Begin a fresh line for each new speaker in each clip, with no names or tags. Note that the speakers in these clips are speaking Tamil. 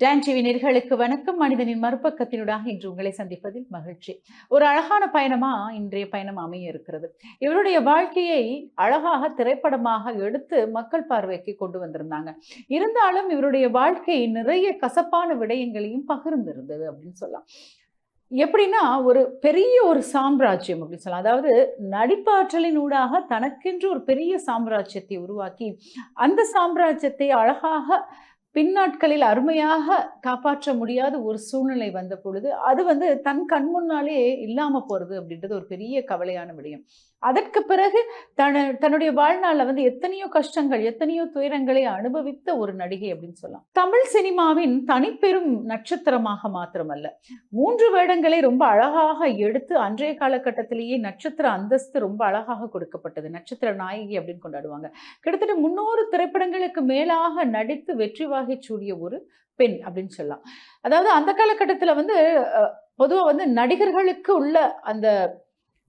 டான் டிவி நேர்களுக்கு வணக்கம். மனிதனின் மறுபக்கத்தினூடாக இன்று உங்களை சந்திப்பதில் மகிழ்ச்சி. ஒரு அழகான பயணமா இன்றைய பயணம் அமைய இருக்கிறது. இவருடைய வாழ்க்கையை அழகாக திரைப்படமாக எடுத்து மக்கள் பார்வைக்கு கொண்டு வந்திருந்தாங்க. இருந்தாலும் இவருடைய வாழ்க்கை நிறைய கசப்பான விடயங்களையும் பகிர்ந்திருந்தது அப்படின்னு சொல்லலாம். எப்படின்னா ஒரு பெரிய ஒரு சாம்ராஜ்யம் அப்படின்னு சொல்லலாம். அதாவது நடிப்பாற்றலினூடாக தனக்கென்று ஒரு பெரிய சாம்ராஜ்யத்தை உருவாக்கி அந்த சாம்ராஜ்யத்தை அழகாக பின்னாட்களில் அருமையாக காப்பாற்ற முடியாத ஒரு சூழ்நிலை வந்த பொழுது அது வந்து தன் கண் முன்னாலே இல்லாம போறது அப்படின்றது ஒரு பெரிய கவலையான விடயம். அதற்கு பிறகு தன தன்னுடைய வாழ்நாளில் வந்து எத்தனையோ கஷ்டங்கள் எத்தனையோ துயரங்களை அனுபவித்த ஒரு நடிகை அப்படின்னு சொல்லலாம். தமிழ் சினிமாவின் தனிப்பெரும் நட்சத்திரமாக மாத்திரமல்ல. மூன்று வேடங்களை ரொம்ப அழகாக எடுத்து அன்றைய காலகட்டத்திலேயே நட்சத்திர அந்தஸ்து ரொம்ப அழகாக கொடுக்கப்பட்டது. நட்சத்திர நாயகி அப்படின்னு கொண்டாடுவாங்க. கிட்டத்தட்ட முன்னூறு திரைப்படங்களுக்கு மேலாக நடித்து வெற்றி வாகை சூடிய ஒரு பெண் அப்படின்னு சொல்லலாம். அதாவது அந்த காலகட்டத்தில் வந்து பொதுவாக வந்து நடிகர்களுக்கு உள்ள அந்த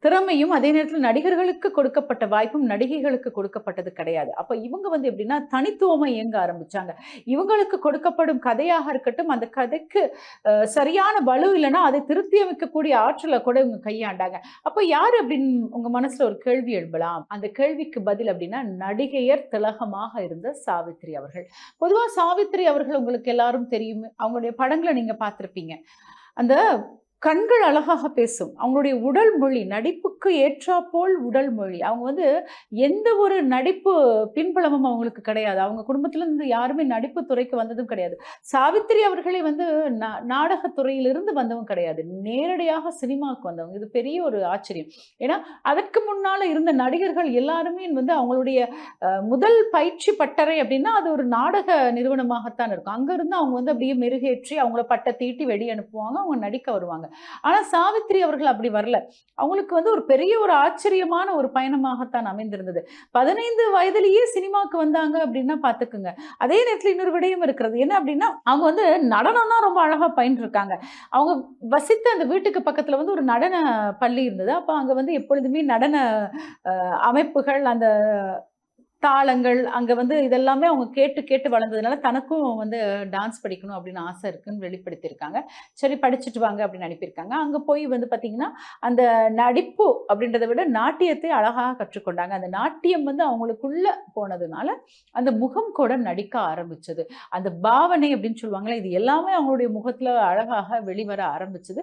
திறமையும் அதே நேரத்தில் நடிகர்களுக்கு கொடுக்கப்பட்ட வாய்ப்பும் நடிகைகளுக்கு கொடுக்கப்பட்டது கிடையாது. அப்போ இவங்க வந்து எப்படின்னா தனித்துவமாக இயங்க ஆரம்பிச்சாங்க. இவங்களுக்கு கொடுக்கப்படும் கதையாக இருக்கட்டும் அந்த கதைக்கு சரியான வலு இல்லைன்னா அதை திருத்தி அமைக்கக்கூடிய ஆற்றலை கூட இவங்க கையாண்டாங்க. அப்போ யார் அப்படின்னு உங்கள் மனசில் ஒரு கேள்வி எழுப்பலாம் அந்த கேள்விக்கு பதில் அப்படின்னா நடிகையர் திலகமாக இருந்த சாவித்ரி அவர்கள். பொதுவாக சாவித்ரி அவர்கள் உங்களுக்கு எல்லாரும் தெரியும். அவங்களுடைய படங்களை நீங்கள் பார்த்துருப்பீங்க. அந்த கண்கள் அழகாக பேசும். அவங்களுடைய உடல் மொழி நடிப்புக்கு ஏற்றாப்போல் உடல் மொழி. அவங்க வந்து எந்த ஒரு நடிப்பு பின்புலமும் அவங்களுக்கு கிடையாது. அவங்க குடும்பத்திலிருந்து யாருமே நடிப்பு துறைக்கு வந்ததும் கிடையாது. சாவித்திரி அவர்களே வந்து நா- நாடகத்துறையிலிருந்து வந்தவங்க கிடையாது. நேரடியாக சினிமாவுக்கு வந்தவங்க. இது பெரிய ஒரு ஆச்சரியம். ஏன்னா அதற்கு முன்னால இருந்த நடிகர்கள் எல்லாருமே வந்து அவங்களுடைய முதல் பயிற்சி பட்டறை அப்படின்னா அது ஒரு நாடக நிறுவனமாகத்தான் இருக்கும். அங்கேருந்து அவங்க வந்து அப்படியே மெருகேற்றி அவங்கள பட்டை தீட்டி வெடி அனுப்புவாங்க. அவங்க நடிக்க வருவாங்க. ஆனால் சாவித்திரி அவர்கள் அப்படி வரல. அவங்களுக்கு வந்து ஒரு பெரிய ஒரு ஆச்சரியமான ஒரு பயணமாகத்தான் அமைந்திருந்தது. பதினைந்து வயதுலேயே சினிமாவுக்கு வந்தாங்க அப்படின்னா பார்த்துக்குங்க அதே நேரத்தில் இன்னொரு விடயம் இருக்கிறது. என்ன அப்படின்னா அவங்க வந்து நடனம் தான் ரொம்ப அழகாக பயின்றிருக்காங்க. அவங்க வசித்த அந்த வீட்டுக்கு பக்கத்தில் வந்து ஒரு நடன பள்ளி இருந்தது. அப்போ அங்கே வந்து எப்பொழுதுமே நடன அமைப்புகள் அந்த தாளங்கள் அங்கே வந்து இதெல்லாமே அவங்க கேட்டு கேட்டு வளர்ந்ததுனால தனக்கும் வந்து டான்ஸ் படிக்கணும் அப்படின்னு ஆசை இருக்குன்னு வெளிப்படுத்தியிருக்காங்க. சரி படிச்சுட்டு வாங்க அப்படின்னு அனுப்பியிருக்காங்க. அங்கே போய் வந்து பார்த்திங்கன்னா அந்த நடிப்பு அப்படின்றத விட நாட்டியத்தை அழகாக கற்றுக்கொண்டாங்க. அந்த நாட்டியம் வந்து அவங்களுக்குள்ள போனதுனால அந்த முகம் கூட நடிக்க ஆரம்பிச்சது. அந்த பாவனை அப்படின்னு சொல்லுவாங்களே இது எல்லாமே அவங்களுடைய முகத்தில் அழகாக வெளிவர ஆரம்பிச்சது.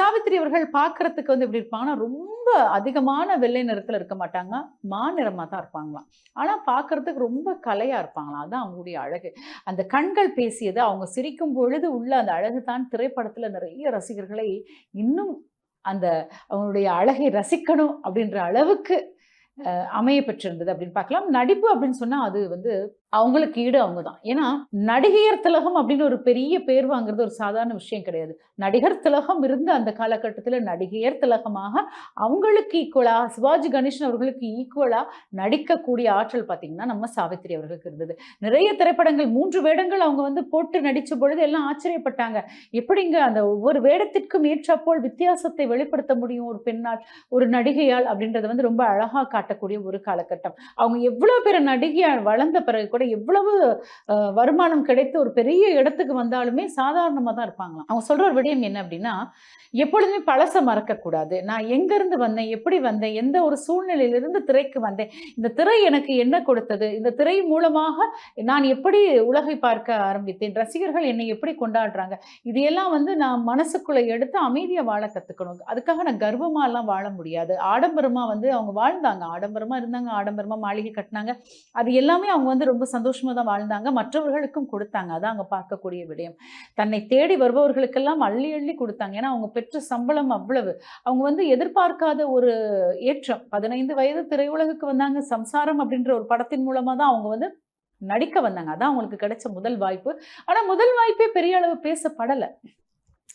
சாவித்திரி அவர்கள் பார்க்கறதுக்கு வந்து எப்படி இருப்பாங்கன்னா ரொம்ப அதிகமான வெள்ளை நிறத்தில் இருக்க மாட்டாங்க மாநிறமாக தான் இருப்பாங்களாம். ஆனால் பார்க்கறதுக்கு ரொம்ப கலையாக இருப்பாங்களாம் அதுதான் அவங்களுடைய அழகு. அந்த கண்கள் பேசியது அவங்க சிரிக்கும் பொழுது உள்ள அந்த அழகு தான் திரைப்படத்தில் நிறைய ரசிகர்களை இன்னும் அந்த அவங்களுடைய அழகை ரசிக்கணும் அப்படின்ற அளவுக்கு அமைய பெற்றிருந்தது அப்படின்னு பார்க்கலாம். நடிப்பு அப்படின்னு சொன்னால் அது வந்து அவங்களுக்கு ஈடு அவங்க தான் ஏன்னா நடிகையர் திலகம் அப்படின்னு ஒரு பெரிய பேர் வாங்குறது ஒரு சாதாரண விஷயம் கிடையாது. நடிகர் திலகம் இருந்த அந்த காலகட்டத்தில் நடிகையர் திலகமாக அவங்களுக்கு ஈக்குவலா சிவாஜி கணேசன் அவர்களுக்கு ஈக்குவலாக நடிக்கக்கூடிய ஆற்றல் பார்த்தீங்கன்னா நம்ம சாவித்திரி அவர்களுக்கு இருந்தது. நிறைய திரைப்படங்கள் மூன்று வேடங்கள் அவங்க வந்து போட்டு நடித்த பொழுது எல்லாம் ஆச்சரியப்பட்டாங்க. எப்படிங்க அந்த ஒவ்வொரு வேடத்திற்கும் ஏற்றாப்போல் வித்தியாசத்தை வெளிப்படுத்த முடியும் ஒரு பெண்ணால் ஒரு நடிகையால் அப்படின்றத வந்து ரொம்ப அழகாக காட்டக்கூடிய ஒரு காலகட்டம். அவங்க எவ்வளோ பேர் நடிகையால் வளர்ந்த பிறகு கூட எவ்வளவு வருமானம் கிடைத்து ஒரு பெரிய இடத்துக்கு வந்தாலுமே சாதாரணமா தான் இருப்பாங்களாம். அவங்க சொல்கிற ஒரு விடயம் என்ன அப்படின்னா எப்பொழுதுமே பழச மறக்கக்கூடாது. நான் எங்க இருந்து வந்தேன் எப்படி வந்தேன் எந்த ஒரு சூழ்நிலையிலிருந்து திரைக்கு வந்தேன் இந்த திரை எனக்கு என்ன கொடுத்தது இந்த திரை மூலமாக நான் எப்படி உலகை பார்க்க ஆரம்பித்தேன் ரசிகர்கள் என்னை எப்படி கொண்டாடுறாங்க இதையெல்லாம் வந்து நான் மனசுக்குள்ள எடுத்து அமைதியாக வாழ கத்துக்கணும். அதுக்காக நான் கர்வமா எல்லாம் வாழ முடியாது. ஆடம்பரமா வந்து அவங்க வாழ்ந்தாங்க. ஆடம்பரமா இருந்தாங்க ஆடம்பரமா மாளிகை கட்டினாங்க. அது எல்லாமே அவங்க வந்து ரொம்ப சந்தோஷமாக தான் வாழ்ந்தாங்க. மற்றவர்களுக்கும் கொடுத்தாங்க. அதான் அங்கே பார்க்கக்கூடிய விடயம். தன்னை தேடி வருபவர்களுக்கெல்லாம் அள்ளி அள்ளி கொடுத்தாங்க. ஏன்னா அவங்க பெற்ற சம்பளம் அவ்வளவு. அவங்க வந்து எதிர்பார்க்காத ஒரு ஏற்றம். பதினைந்து வயது திரையுலகுக்கு வந்தாங்க. சம்சாரம் அப்படின்ற ஒரு படத்தின் மூலமாக தான் அவங்க வந்து நடிக்க வந்தாங்க. அதான் அவங்களுக்கு கிடைச்ச முதல் வாய்ப்பு. ஆனால் முதல் வாய்ப்பே பெரிய அளவு பேசப்படலை.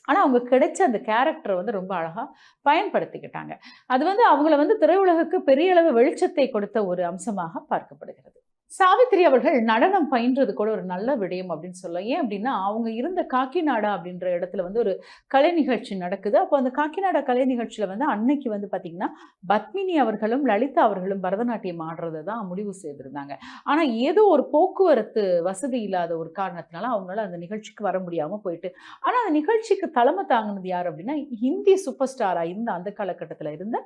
ஆனால் அவங்க கிடைச்ச அந்த கேரக்டரை வந்து ரொம்ப அழகாக பயன்படுத்திக்கிட்டாங்க. அது வந்து அவங்கள வந்து திரையுலகுக்கு பெரிய அளவு வெளிச்சத்தை கொடுத்த ஒரு அம்சமாக பார்க்கப்படுகிறது. சாவித்திரி அவர்கள் நடனம் பயின்றது கூட ஒரு நல்ல விடயம் அப்படின்னு சொல்லலாம் ஏன் அப்படின்னா அவங்க இருந்த காக்கிநாடா அப்படின்ற இடத்துல வந்து ஒரு கலை நிகழ்ச்சி நடக்குது. அப்போ அந்த காக்கிநாடா கலை நிகழ்ச்சியில் வந்து அன்னைக்கு வந்து பார்த்திங்கன்னா பத்மினி அவர்களும் லலிதா அவர்களும் பரதநாட்டியம் ஆடுறதை தான் முடிவு செய்திருந்தாங்க. ஆனால் ஏதோ ஒரு போக்குவரத்து வசதி இல்லாத ஒரு காரணத்தினால அவங்களால அந்த நிகழ்ச்சிக்கு வர முடியாமல் போயிட்டு ஆனால் அந்த நிகழ்ச்சிக்கு தலைமை தாங்கினது யார் அப்படின்னா ஹிந்தி சூப்பர் ஸ்டாராக இருந்த அந்த காலகட்டத்தில் இருந்த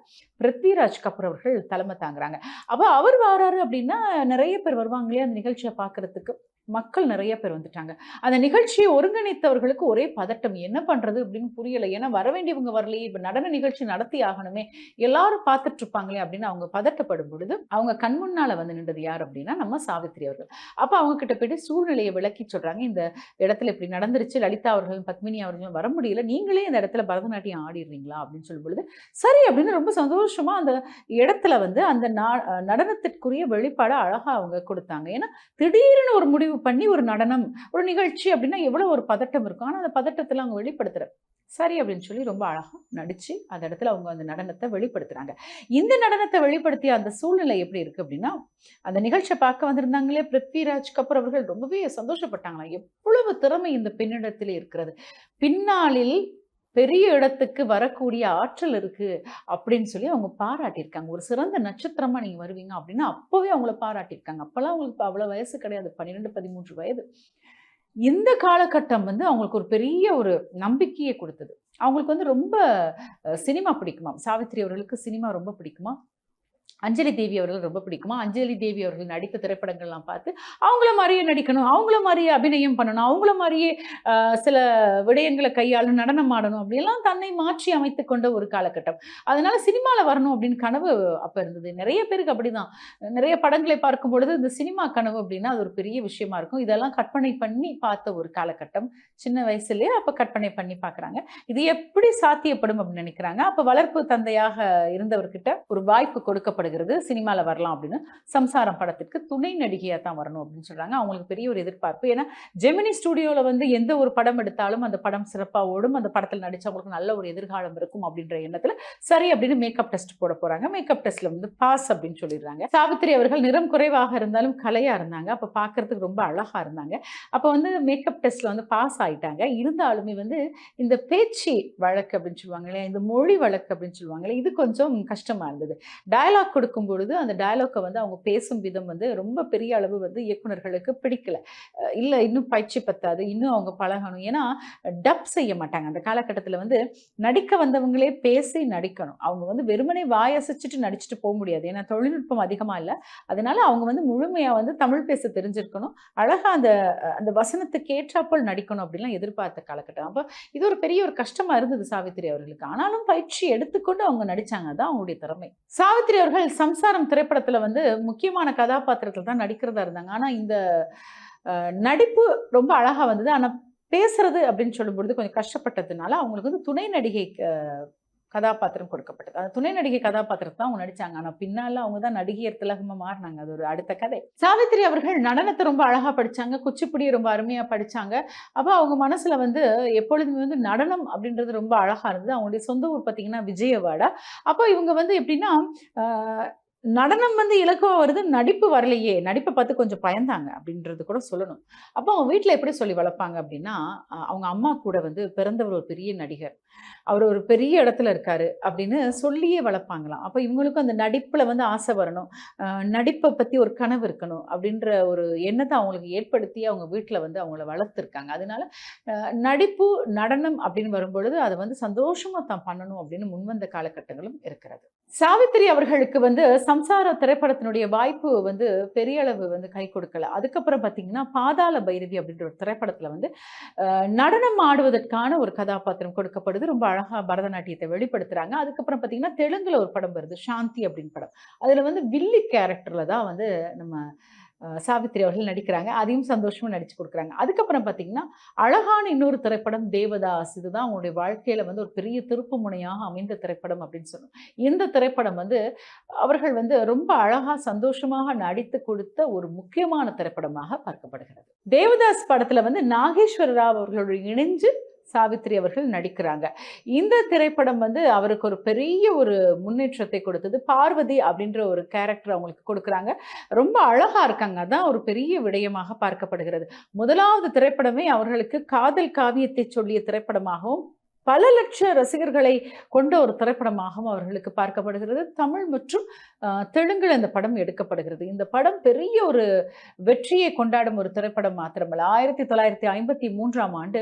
பிருத்விராஜ் கபூர் அவர்கள் தலைமை தாங்குறாங்க. அப்போ அவர் வராரு அப்படின்னா நிறைய பேர் வருவாங்க இல்லையா அந்த நிகழ்ச்சியை பார்க்கறதுக்கு. மக்கள் நிறைய பேர் வந்துட்டாங்க. அந்த நிகழ்ச்சியை ஒருங்கிணைத்தவர்களுக்கு ஒரே பதட்டம் என்ன பண்ணுறது அப்படின்னு புரியல. ஏன்னா வர வேண்டியவங்க வரலையே இப்போ நடன நிகழ்ச்சி நடத்தி ஆகணுமே எல்லாரும் பார்த்துட்டு இருப்பாங்களே அப்படின்னு அவங்க பதட்டப்படும் பொழுது அவங்க கண் முன்னால் வந்து நின்றது யார் அப்படின்னா நம்ம சாவித்திரி அவர்கள். அப்போ அவங்க கிட்ட போயிட்டு சூழ்நிலையை விளக்கி சொல்கிறாங்க இந்த இடத்துல இப்படி நடந்துருச்சு. லலிதா அவர்களும் பத்மினி அவர்களும் வர முடியல. நீங்களே இந்த இடத்துல பரதநாட்டியம் ஆடிடுறீங்களா அப்படின்னு சொல்லும் பொழுது சரி அப்படின்னு ரொம்ப சந்தோஷமாக அந்த இடத்துல வந்து அந்த நா- நடனத்திற்குரிய வெளிப்பாடை அழகாக அவங்க கொடுத்தாங்க. ஏன்னா திடீர்னு ஒரு முடிவு பண்ணி ஒரு நடனம் ஒரு நிகழ்ச்சி அப்படின்னா எவ்வளோ ஒரு பதட்டம் இருக்கும். ஆனால் அந்த பதட்டத்தில் அவங்க வெளிப்படுத்துகிற சரி அப்படின்னு சொல்லி ரொம்ப அழகா நடிச்சு அந்த இடத்துல அவங்க அந்த நடனத்தை வெளிப்படுத்துறாங்க. இந்த நடனத்தை வெளிப்படுத்திய அந்த சூழ்நிலை எப்படி இருக்கு அப்படின்னா அந்த நிகழ்ச்சியை பார்க்க வந்திருந்தாங்களே பிருத்விராஜ் கபூர் அவர்கள் ரொம்பவே சந்தோஷப்பட்டாங்களாம். எவ்வளவு திறமை இந்த பெண்ணிடத்திலே இருக்கிறது. பின்னாளில் பெரிய இடத்துக்கு வரக்கூடிய ஆற்றல் இருக்கு அப்படின்னு சொல்லி அவங்க பாராட்டியிருக்காங்க. ஒரு சிறந்த நட்சத்திரமா நீங்க வருவீங்க அப்படின்னா அப்பவே அவங்கள பாராட்டியிருக்காங்க. அப்பெல்லாம் அவங்களுக்கு அவ்வளவு வயசு கிடையாது. பன்னிரெண்டு பதிமூன்று வயது. இந்த காலகட்டம் வந்து அவங்களுக்கு ஒரு பெரிய ஒரு நம்பிக்கையை கொடுத்தது. அவங்களுக்கு வந்து ரொம்ப அஹ், சினிமா பிடிக்குமா சாவித்திரி அவர்களுக்கு சினிமா ரொம்ப பிடிக்குமா? அஞ்சலி தேவி அவர்கள் ரொம்ப பிடிக்குமா? அஞ்சலி தேவி அவர்கள் நடித்த திரைப்படங்கள்லாம் பார்த்து அவங்கள மாதிரியே நடிக்கணும் அவங்கள மாதிரியே அபிநயம் பண்ணணும் அவங்கள மாதிரியே சில விடயங்களை கையாளணும் நடனம் ஆடணும் அப்படிலாம் தன்னை மாற்றி அமைத்து கொண்ட ஒரு காலகட்டம். அதனால சினிமாவில் வரணும் அப்படின்னு கனவு அப்போ இருந்தது. நிறைய பேருக்கு அப்படிதான். நிறைய படங்களை பார்க்கும் பொழுது இந்த சினிமா கனவு அப்படின்னா அது ஒரு பெரிய விஷயமா இருக்கும். இதெல்லாம் கற்பனை பண்ணி பார்த்த ஒரு காலகட்டம். சின்ன வயசுலேயே அப்போ கற்பனை பண்ணி பார்க்குறாங்க. இது எப்படி சாத்தியப்படும் அப்படின்னு நினைக்கிறாங்க. அப்போ வளர்ப்பு தந்தையாக இருந்தவர்கிட்ட ஒரு வாய்ப்பு கொடுக்கப்படுகிறது சினிமாவில் வரலாம் அப்படின்னு. சம்சாரம் படத்திற்கு துணை நடிகையாக தான் வரணும் அப்படின்னு சொல்கிறாங்க அவங்களுக்கு பெரிய ஒரு எதிர்பார்ப்பு. ஏன்னா ஜெமினி ஸ்டுடியோவில் வந்து எந்த ஒரு படம் எடுத்தாலும் அந்த படம் சிறப்பாக ஓடும். அந்த படத்தில் நடித்தவங்களுக்கு நல்ல ஒரு எதிர்காலம் இருக்கும் அப்படின்ற எண்ணத்தில் சரி அப்படின்னு மேக்கப் டெஸ்ட் போட போகிறாங்க மேக்கப் டெஸ்ட்டில் வந்து பாஸ் அப்படின்னு சொல்லிடுறாங்க. சாவித்திரி அவர்கள் நிறம் குறைவாக இருந்தாலும் கலையாக இருந்தாங்க. அப்போ பார்க்குறதுக்கு ரொம்ப அழகாக இருந்தாங்க. அப்போ வந்து மேக்கப் டெஸ்ட்டில் வந்து பாஸ் ஆகிட்டாங்க இருந்தாலுமே வந்து இந்த பேச்சு வழக்கு அப்படின்னு சொல்லுவாங்க இல்லையா? இந்த மொழி வழக்கு அப்படின்னு சொல்லுவாங்க இது கொஞ்சம் கஷ்டமாக இருந்தது. டயலாக் கொடுக்கும் பொழுது அந்த டயலாக்கை வந்து அவங்க பேசும் விதம் வந்து ரொம்ப பெரிய அளவு வந்து இயக்குனர்களுக்கு பிடிக்கல. இல்லை இன்னும் பயிற்சி பத்தாது இன்னும் அவங்க பழகணும். ஏன்னா டப் செய்ய மாட்டாங்க. அந்த காலகட்டத்தில் வந்து நடிக்க வந்தவங்களே பேசி நடிக்கணும். அவங்க வந்து வெறுமனே வாயசிச்சுட்டு நடிச்சுட்டு போக முடியாது. ஏன்னா தொழில்நுட்பம் அதிகமாக இல்லை. அதனால அவங்க வந்து முழுமையாக வந்து தமிழ் பேச தெரிஞ்சிருக்கணும். அழகா அந்த அந்த வசனத்துக்கு ஏற்றாப்போல் நடிக்கணும் அப்படின்லாம் எதிர்பார்த்த காலகட்டம். அப்போ இது ஒரு பெரிய ஒரு கஷ்டமாக இருந்தது சாவித்திரி அவர்களுக்கு. ஆனாலும் பயிற்சி எடுத்துக்கொண்டு அவங்க நடித்தாங்க அதான் அவங்களுடைய திறமை. சாவித்திரி அவர்கள் சம்சாரம் திரைப்படத்தில் வந்து முக்கியமான கதாபாத்திரத்தில் தான் நடிக்கிறதா இருந்தாங்க. ஆனால் இந்த நடிப்பு ரொம்ப அழகாக வந்தது. ஆனால் பேசுறது அப்படின்னு சொல்லும்பொழுது கொஞ்சம் கஷ்டப்பட்டதுனால அவங்களுக்கு வந்து துணை நடிகை கதாபாத்திரம் கொடுக்கப்பட்டது. அது துணை நடிகை கதாபாத்திரத்தை தான் அவங்க நடிச்சாங்க. ஆனால் பின்னால அவங்க தான் நடிகையர் திலகமாக மாறினாங்க. அது ஒரு அடுத்த கதை. சாவித்திரி அவர்கள் நடனத்தை ரொம்ப அழகாக படித்தாங்க குச்சிப்புடியை ரொம்ப அருமையாக படித்தாங்க அப்போ அவங்க மனசில் வந்து எப்பொழுதுமே வந்து நடனம் அப்படின்றது ரொம்ப அழகாக இருந்தது. அவங்களுடைய சொந்த ஊர் பார்த்தீங்கன்னா விஜயவாடா. அப்போ இவங்க வந்து எப்படின்னா நடனம் வந்து இலக்குவா வருது நடிப்பு வரலையே. நடிப்பை பார்த்து கொஞ்சம் பயந்தாங்க அப்படின்றது கூட சொல்லணும். அப்போ அவங்க வீட்டில் எப்படி சொல்லி வளர்ப்பாங்க அப்படின்னா அவங்க அம்மா கூட வந்து பிறந்தவர் ஒரு பெரிய நடிகர். அவர் ஒரு பெரிய இடத்துல இருக்காரு அப்படின்னு சொல்லியே வளர்ப்பாங்களாம். அப்போ இவங்களுக்கும் அந்த நடிப்பில் வந்து ஆசை வரணும். நடிப்பை பற்றி ஒரு கனவு இருக்கணும் அப்படின்ற ஒரு எண்ணத்தை அவங்களுக்கு ஏற்படுத்தி அவங்க வீட்டில் வந்து அவங்கள வளர்த்துருக்காங்க. அதனால நடிப்பு நடனம் அப்படின்னு வரும்பொழுது அதை வந்து சந்தோஷமாக தான் பண்ணணும் அப்படின்னு முன்வந்த காலகட்டங்களும் இருக்கிறது. சாவித்திரி அவர்களுக்கு வந்து சம்சார திரைப்படத்தினுடைய வாய்ப்பு வந்து பெரிய அளவு வந்து கை கொடுக்கல. அதுக்கப்புறம் பார்த்தீங்கன்னா பாதாள பைரவி அப்படின்ற ஒரு திரைப்படத்தில் வந்து நடனம் ஆடுவதற்கான ஒரு கதாபாத்திரம் கொடுக்கப்படுது. ரொம்ப அழகாக பரதநாட்டியத்தை வெளிப்படுத்துகிறாங்க அதுக்கப்புறம் பார்த்தீங்கன்னா தெலுங்கில் ஒரு படம் வருது சாந்தி அப்படின்னு படம். அதில் வந்து வில்லி கேரக்டரில் தான் வந்து நம்ம சாவித்ரி சாவித்திரி அவர்கள் நடிக்கிறாங்க. அதையும் சந்தோஷமாக நடித்து கொடுக்குறாங்க. அதுக்கப்புறம் பார்த்தீங்கன்னா அழகான இன்னொரு திரைப்படம் தேவதாஸ். இதுதான் அவங்களுடைய வாழ்க்கையில் வந்து ஒரு பெரிய திருப்பு முனையாக அமைந்த திரைப்படம் அப்படின்னு சொன்னோம் இந்த திரைப்படம் வந்து அவர்கள் வந்து ரொம்ப அழகாக சந்தோஷமாக நடித்து கொடுத்த ஒரு முக்கியமான திரைப்படமாக பார்க்கப்படுகிறது. தேவதாஸ் படத்தில் வந்து நாகேஸ்வர ராவ் அவர்களோடு இணைஞ்சு சாவித்ரி அவர்கள் நடிக்கிறாங்க. இந்த திரைப்படம் வந்து அவருக்கு ஒரு பெரிய ஒரு முன்னேற்றத்தை கொடுத்தது. பார்வதி அப்படின்ற ஒரு கேரக்டர் அவங்களுக்கு கொடுக்குறாங்க. ரொம்ப அழகாக இருக்காங்க. அதான் ஒரு பெரிய விடயமாக பார்க்கப்படுகிறது. முதலாவது திரைப்படமே அவர்களுக்கு காதல் காவியத்தை சொல்லிய திரைப்படமாகவும் பல லட்ச ரசிகர்களை கொண்ட ஒரு திரைப்படமாகவும் அவர்களுக்கு பார்க்கப்படுகிறது. தமிழ் மற்றும் தெலுங்கில் இந்த படம் எடுக்கப்படுகிறது. இந்த படம் பெரிய ஒரு வெற்றியை கொண்டாடும் ஒரு திரைப்படம் மாத்திரமல்ல. ஆயிரத்தி தொள்ளாயிரத்தி ஐம்பத்தி மூன்றாம் ஆண்டு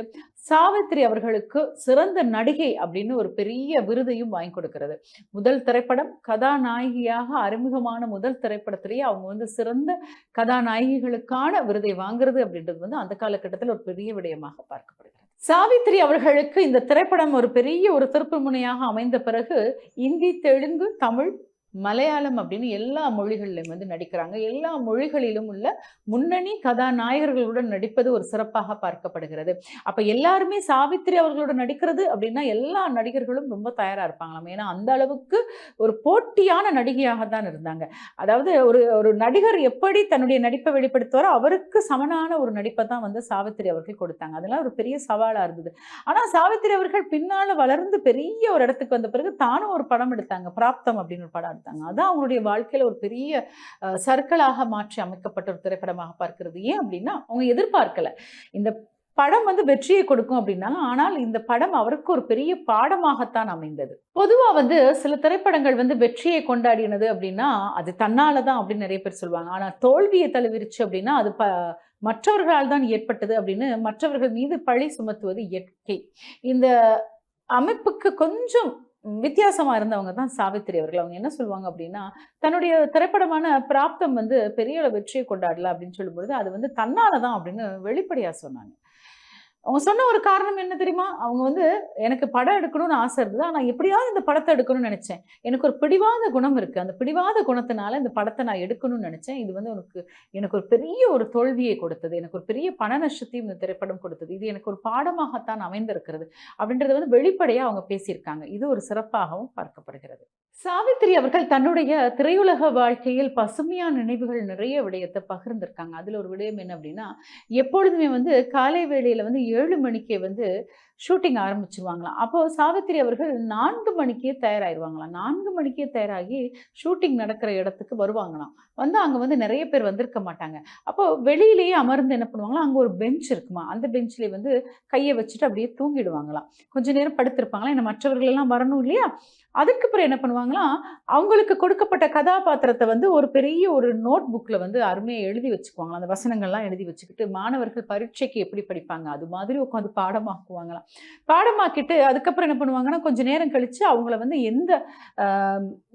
சாவித்ரி அவர்களுக்கு சிறந்த நடிகை அப்படின்னு ஒரு பெரிய விருதையும் வாங்கி கொடுக்கிறது. முதல் திரைப்படம் கதாநாயகியாக அறிமுகமான முதல் திரைப்படத்திலேயே அவங்க வந்து சிறந்த கதாநாயகிகளுக்கான விருதை வாங்குறது அப்படின்றது வந்து அந்த காலகட்டத்தில் ஒரு பெரிய விடயமாக பார்க்கப்படுகிறது. சாவித்ரி அவர்களுக்கு இந்த திரைப்படம் ஒரு பெரிய ஒரு திருப்பு முனையாக அமைந்த பிறகு இந்தி தெலுங்கு தமிழ் மலையாளம் அப்படின்னு எல்லா மொழிகளிலும் வந்து நடிக்கிறாங்க. எல்லா மொழிகளிலும் உள்ள முன்னணி கதாநாயகர்களுடன் நடிப்பது ஒரு சிறப்பாக பார்க்கப்படுகிறது. அப்ப எல்லாருமே சாவித்ரி அவர்களோட நடிக்கிறது அப்படின்னா எல்லா நடிகர்களும் ரொம்ப தயாரா இருப்பாங்களாம். ஏன்னா அந்த அளவுக்கு ஒரு போட்டியான நடிகையாக தான் இருந்தாங்க. அதாவது ஒரு ஒரு நடிகர் எப்படி தன்னுடைய நடிப்பை வெளிப்படுத்துவாரோ அவருக்கு சமனான ஒரு நடிப்பை தான் வந்து சாவித்ரி அவர்கள் கொடுத்தாங்க. அதெல்லாம் ஒரு பெரிய சவாலா இருந்தது. ஆனா சாவித்ரி அவர்கள் பின்னால வளர்ந்து பெரிய ஒரு இடத்துக்கு வந்த பிறகு தானும் ஒரு படம் எடுத்தாங்க. பிராப்தம் அப்படின்னு ஒரு படம் பார்த்தாங்க அதான் அவங்களுடைய வாழ்க்கையில் ஒரு பெரிய சர்க்கிளாக மாற்றி அமைக்கப்பட்ட ஒரு திரைப்படமாக பார்க்கிறது. ஏன் அப்படின்னா அவங்க எதிர்பார்க்கல. இந்த படம் வந்து வெற்றியை கொடுக்கும் அப்படின்னாங்க. ஆனால் இந்த படம் அவருக்கு ஒரு பெரிய பாடமாகத்தான் அமைந்தது. பொதுவாக வந்து சில திரைப்படங்கள் வந்து வெற்றியை கொண்டாடினது அப்படின்னா அது தன்னால தான் அப்படின்னு நிறைய பேர் சொல்லுவாங்க. ஆனால் தோல்வியை தழுவிருச்சு அப்படின்னா அது ப மற்றவர்களால் தான் ஏற்பட்டது அப்படின்னு மற்றவர்கள் மீது பழி சுமத்துவது இயற்கை. இந்த அமைப்புக்கு கொஞ்சம் வித்தியாசமா இருந்தவங்க தான் சாவித்திரி அவர்கள். அவங்க என்ன சொல்லுவாங்க அப்படின்னா தன்னுடைய திரைப்படமான பிராப்தம் வந்து பெரிய வெற்றியை கொண்டாடல அப்படின்னு சொல்லும்பொழுது அது வந்து தன்னால தான் அப்படின்னு வெளிப்படையாக சொன்னாங்க. அவங்க சொன்ன ஒரு காரணம் என்ன தெரியுமா? அவங்க வந்து எனக்கு படம் எடுக்கணும்னு ஆசை இருந்தது. ஆனால் எப்படியாவது இந்த படத்தை எடுக்கணும்னு நினைச்சேன். எனக்கு ஒரு பிடிவாத குணம் இருக்கு. அந்த பிடிவாத குணத்தினால இந்த படத்தை நான் எடுக்கணும்னு நினைச்சேன். இது வந்து உனக்கு எனக்கு ஒரு பெரிய ஒரு தோல்வியை கொடுத்தது. எனக்கு ஒரு பெரிய பண நஷ்டத்தையும் இந்த திரைப்படம் கொடுத்தது. இது எனக்கு ஒரு பாடமாகத்தான் அமைந்திருக்கிறது. அப்படின்றத வந்து வெளிப்படையாக அவங்க பேசியிருக்காங்க. இது ஒரு சிறப்பாகவும் பார்க்கப்படுகிறது. சாவித்திரி அவர்கள் தன்னுடைய திரையுலக வாழ்க்கையில் பசுமையான நினைவுகள் நிறைய விடயத்தை பகிர்ந்திருக்காங்க. அதுல ஒரு விடயம் என்ன அப்படின்னா எப்பொழுதுமே வந்து காலை வேளையில வந்து ஏழு மணிக்கே வந்து ஷூட்டிங் ஆரம்பிச்சிருவாங்களாம். அப்போது சாவித்திரி அவர்கள் நான்கு மணிக்கே தயாராகிடுவாங்களாம் நான்கு மணிக்கே தயாராகி ஷூட்டிங் நடக்கிற இடத்துக்கு வருவாங்களாம். வந்து அங்கே வந்து நிறைய பேர் வந்திருக்க மாட்டாங்க. அப்போது வெளியிலேயே அமர்ந்து என்ன பண்ணுவாங்களா அங்கே ஒரு பெஞ்ச் இருக்குமா? அந்த பெஞ்சிலே வந்து கையை வச்சுட்டு அப்படியே தூங்கிடுவாங்களாம். கொஞ்ச நேரம் படுத்திருப்பாங்களா ஏன்னா மற்றவர்கள் எல்லாம் வரணும் இல்லையா? அதுக்கு அப்புறம் என்ன பண்ணுவாங்களாம்? அவங்களுக்கு கொடுக்கப்பட்ட கதாபாத்திரத்தை வந்து ஒரு பெரிய ஒரு நோட் புக்கில் வந்து அருமையாக எழுதி வச்சுக்குவாங்களாம். அந்த வசனங்கள்லாம் எழுதி வச்சுக்கிட்டு மாணவர்கள் பரீட்சைக்கு எப்படி படிப்பாங்க? அது மாதிரி உட்காந்து பாடமாக்குவாங்களாம். பாடமாக்கிட்டு அதுக்கப்புறம் என்ன பண்ணுவாங்கன்னா கொஞ்சம் நேரம் கழித்து அவங்கள வந்து எந்த